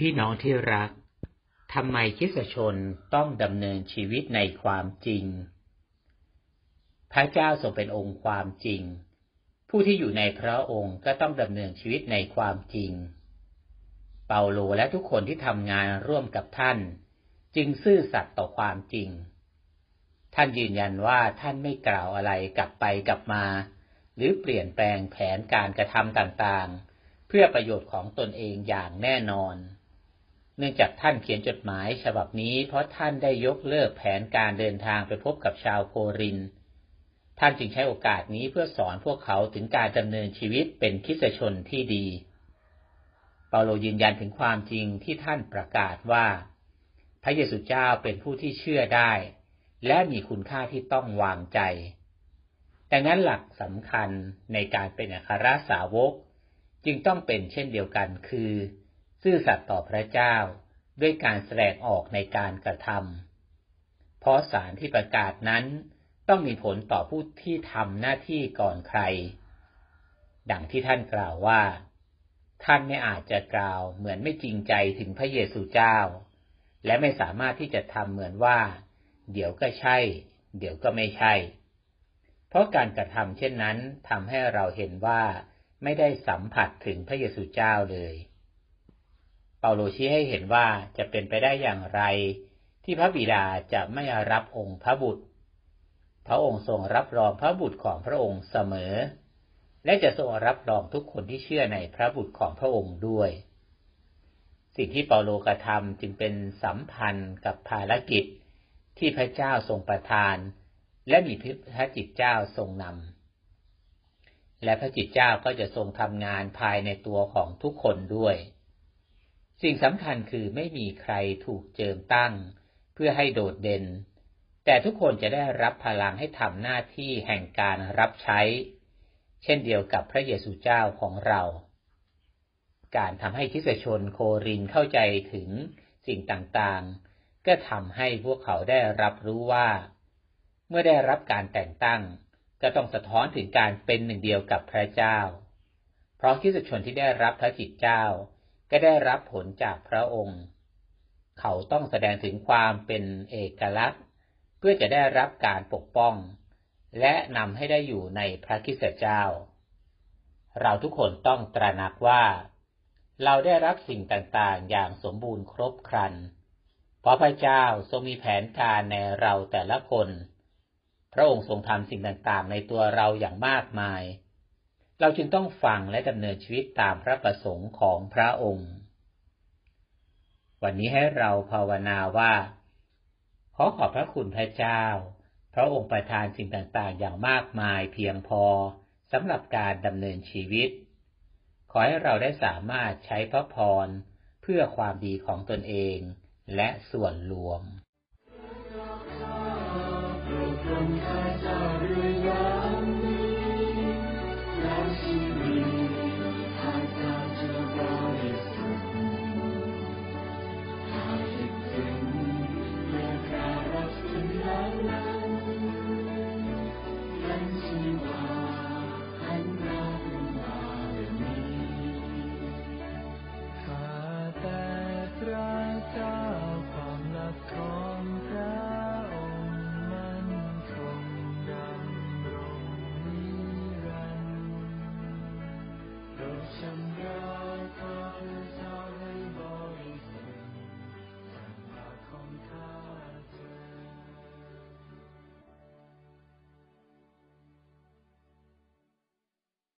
พี่น้องที่รัก ทำไมคริสชนต้องดำเนินชีวิตในความจริง พระเจ้าทรงเป็นองค์ความจริง ผู้ที่อยู่ในพระองค์ก็ต้องดำเนินชีวิตในความจริง เปาโลและทุกคนที่ทำงานร่วมกับท่าน จึงซื่อสัตย์ต่อความจริง ท่านยืนยันว่าท่านไม่กล่าวอะไรกลับไปกลับมา หรือเปลี่ยนแปลงแผนการกระทำต่างๆ เพื่อประโยชน์ของตนเองอย่างแน่นอน เนื่องจากท่านเขียนจดหมายฉบับนี้ เพราะท่านได้ยกเลิกแผนการเดินทางไปพบกับชาวโคริน ท่านจึงใช้โอกาสนี้เพื่อสอนพวกเขาถึงการดำเนินชีวิตเป็นคิสตชนที่ดี เปาโลยืนยันถึงความจริงที่ท่านประกาศว่า พระเยซูเจ้าเป็นผู้ที่เชื่อได้ และมีคุณค่าที่ต้องวางใจ ดังนั้นหลักสำคัญในการเป็นอัครสาวก จึงต้องเป็นเช่นเดียวกันคือ ซื่อสัตย์ต่อพระเจ้า ด้วยการแสดงออกในการกระทำเพราะสารที่ประกาศนั้น ต้องมีผลต่อผู้ที่ทำหน้าที่ก่อนใคร ดังที่ท่านกล่าวว่า ท่านไม่อาจจะกล่าวเหมือนไม่จริงใจถึงพระเยซูเจ้า และไม่สามารถที่จะทำเหมือนว่า เดี๋ยวก็ใช่ เดี๋ยวก็ไม่ใช่ เพราะการกระทำเช่นนั้นทำให้เราเห็นว่าไม่ได้สัมผัสถึงพระเยซูเจ้าเลยาโลชี้ให้เห็นว่าจะเป็นไปได้อย่างไร ที่พระบิดาจะไม่รับองค์พระบุตร พระองค์ทรงรับรองพระบุตรของพระองค์เสมอ และจะทรงรับรองทุกคนที่เชื่อในพระบุตรของพระองค์ด้วย สิ่งที่เปาโลกระทำจึงเป็นสัมพันธ์กับภารกิจที่พระเจ้าทรงประทาน และมีพระจิตเจ้าทรงนำและพระจิตเจ้าก็จะทรงทำงานภายในตัวของทุกคนด้วย สิ่งสำคัญคือไม่มีใครถูกเจิมตั้ง เพื่อให้โดดเด่น แต่ทุกคนจะได้รับพลังให้ทำหน้าที่แห่งการรับใช้ เช่นเดียวกับพระเยซูเจ้าของเรา การทำให้คิสชนโครินเข้าใจถึงสิ่งต่างๆ ก็ทำให้พวกเขาได้รับรู้ว่า เมื่อได้รับการแต่งตั้ง ก็ต้องสะท้อนถึงการเป็นหนึ่งเดียวกับพระเจ้า เพราะคิสชนที่ได้รับพระจิตเจ้า ก็ได้รับผลจากพระองค์ เขาต้องแสดงถึงความเป็นเอกลักษณ์ เพื่อจะได้รับการปกป้อง และนำให้ได้อยู่ในพระคิดเจ้า เราทุกคนต้องตระหนักว่า เราได้รับสิ่งต่างๆ อย่างสมบูรณ์ครบครัน เพราะพระเจ้าทรงมีแผนการในเราแต่ละคน พระองค์ทรงทำสิ่งต่างๆ ในตัวเราอย่างมากมายเเราจึงต้องฟังและดำเนินชีวิตตามพระประสงค์ของพระองค์ วันนี้ให้เราภาวนาว่า ขอขอบพระคุณพระเจ้า พระองค์ประทานสิ่งต่างๆ อย่างมากมายเพียงพอสำหรับการดำเนินชีวิต ขอให้เราได้สามารถใช้พระพรเพื่อความดีของตนเองและส่วนรวม